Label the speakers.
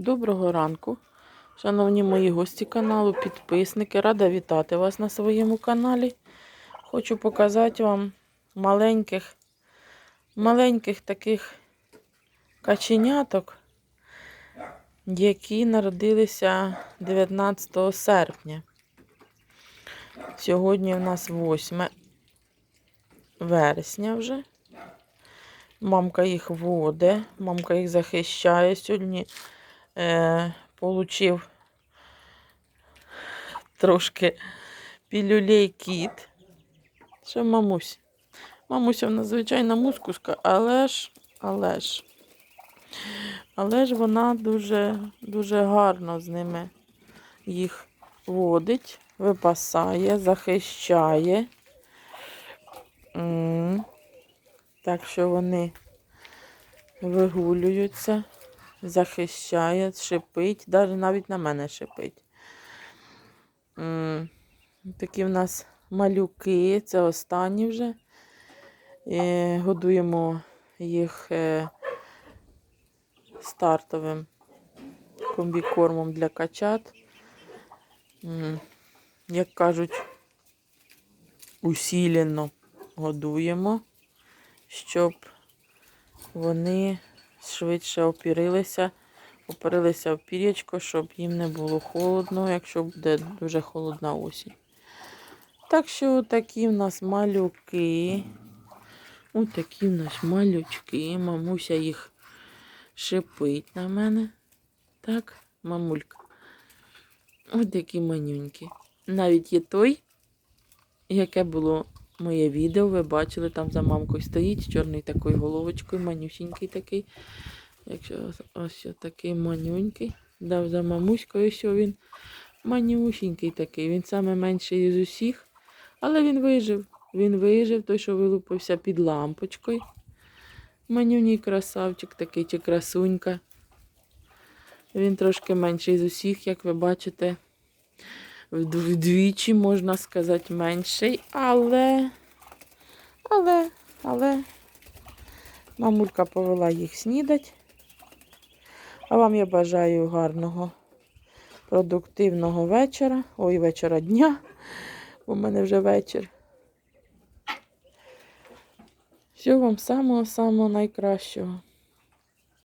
Speaker 1: Доброго ранку, шановні мої гості каналу, підписники. Рада вітати вас на своєму каналі. Хочу показати вам маленьких, маленьких таких каченяток, які народилися 19 серпня. Сьогодні у нас 8 вересня вже. Мамка їх воде, мамка їх захищає. Сьогодні е, получив трошки пілюлей кіт. Що мамусь? Мамуся в нас звичайна мускушка, але ж, але ж, але ж вона дуже, дуже гарно з ними їх водить, випасає, захищає. Так що вони вигулюються, захищає, шипить, навіть на мене шипить. Такі в нас малюки, це останні вже. І годуємо їх е, стартовим комбікормом для качат. Як кажуть, усілено годуємо щоб вони швидше опірилися, опирилися в пір'ячко, щоб їм не було холодно, якщо буде дуже холодна осінь. Так що такі в нас малюки. Ось такі в нас малючки. Мамуся їх шипить на мене. Так, мамулька. Ось такі манюнькі. Навіть є той, яке було моє відео, ви бачили, там за мамкою стоїть з чорною такою головочкою, манюсінький такий. Якщо ось, такий манюнький. Дав за мамуською, ось він манюсінький такий. Він саме менший із усіх. Але він вижив. Він вижив, той, що вилупився під лампочкою. Манюній красавчик такий чи красунька. Він трошки менший з усіх, як ви бачите вдвічі, можна сказати, менший, але, але, але мамулька повела їх снідать. А вам я бажаю гарного, продуктивного вечора. Ой, вечора дня. У мене вже вечір. Всього вам самого-самого найкращого.